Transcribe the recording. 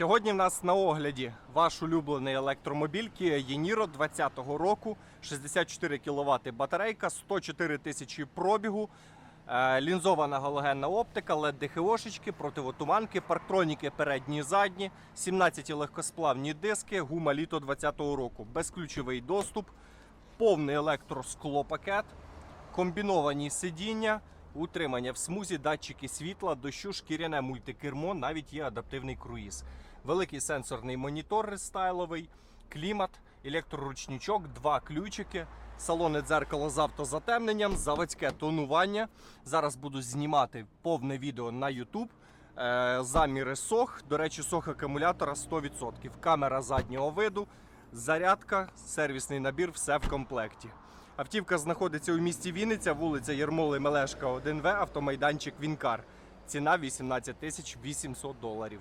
Сьогодні в нас на огляді ваш улюблений електромобіль Kia Yeniro 20-го року, 64 кВт батарейка, 104 тисячі пробігу, е, лінзована галогенна оптика, led ДХОшечки, противотуманки, парктроніки передні і задні, 17 легкосплавні диски, гума літо 20-го року, безключовий доступ, повний електросклопакет, комбіновані сидіння, утримання в смузі, датчики світла, дощу, шкіряне мультикермо, навіть є адаптивний круїз. Великий сенсорний монітор рестайловий, клімат, електроручничок, два ключики, салонне дзеркало з автозатемненням, заводське тонування. Зараз буду знімати повне відео на YouTube. Е, Заміри сох. До речі, сох акумулятора 100%. Камера заднього виду, зарядка, сервісний набір, все в комплекті. Автівка знаходиться у місті Вінниця, вулиця Єрмоли Мелешка, 1В, автомайданчик Вінкар. Ціна 18 тисяч 800 доларів.